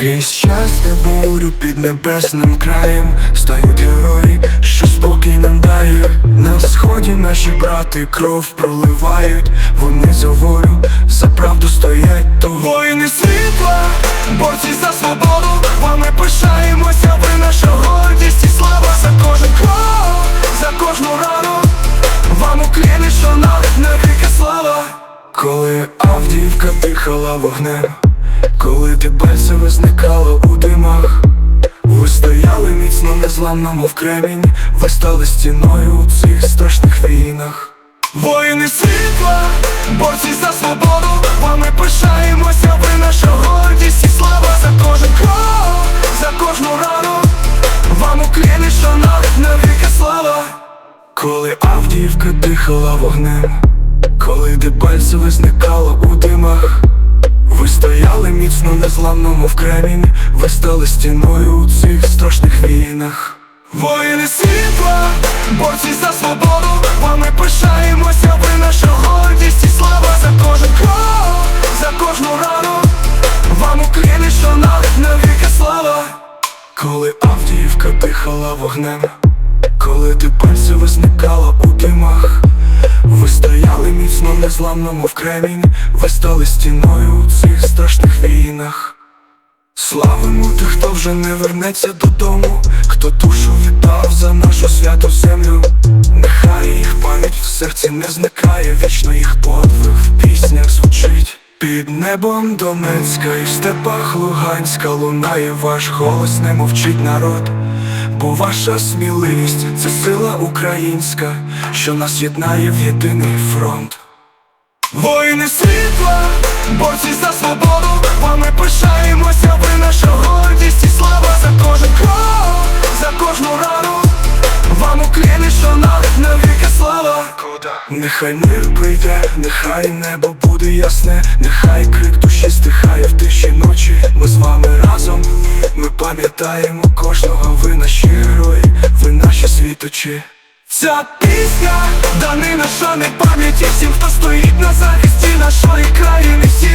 Крізь щастя бурю під небесним краєм. Стають герої, що спокій нам дають На сході наші брати кров проливають. Вони за волю, за правду стоять. То Воїни світла, борці за свободу. Вами пишаємося, ви наша гордість і слава За кожен крок, за кожну рану. Вам укліни, що нам навіки слава. Коли Авдіївка дихала вогнем коли Дебальцеве незламно, мов кремінь Ви стали стіною у цих страшних війнах. Воїни світла, борці за свободу Вами пишаємося, ви наша гордість і слава За кожен крок, за кожну рану. Вам укліни, що нам навіки слава. Коли Авдіївка дихала вогнем Коли Дебальцеве зникало у димах ви стояли міцно незламно, мов кремінь Ви стали стіною у цих страшних війнах. Воїни світла, борці за свободу Вами пишаємося, ви наша гордість і слава За кожен крок, за кожну рану. Вам укліни, що нам навіки слава. Коли Авдіївка дихала вогнем Коли Дебальцеве зникало у димах міцно незламно, мов кремінь Ви стали стіною у цих страшних війнах. Славимо тих, хто вже не вернеться додому Хто душу віддав за нашу святу землю. Нехай їх пам'ять в серці не зникає Вічно їх подвиг в піснях звучить. Під небом Донецька і в степах Луганська Лунає ваш голос, не мовчить народ. Бо ваша сміливість це сила українська, що нас єднає в єдиний фронт. Воїни світла, борці за свободу, вами пишаємося, ви наша гордість і слава за кожен крок, за кожну рану, вам укліни, що нам навіки слава. Нехай мир прийде, нехай небо буде ясне, нехай крик душі стихає в тиші ночі. Ми з вами разом, ми пам'ятаємо кожного, ви наші герої, ви наші світочі. Ця пісня данина шани пам'яті всім, хто стоїть на захисті нашої країни. Всі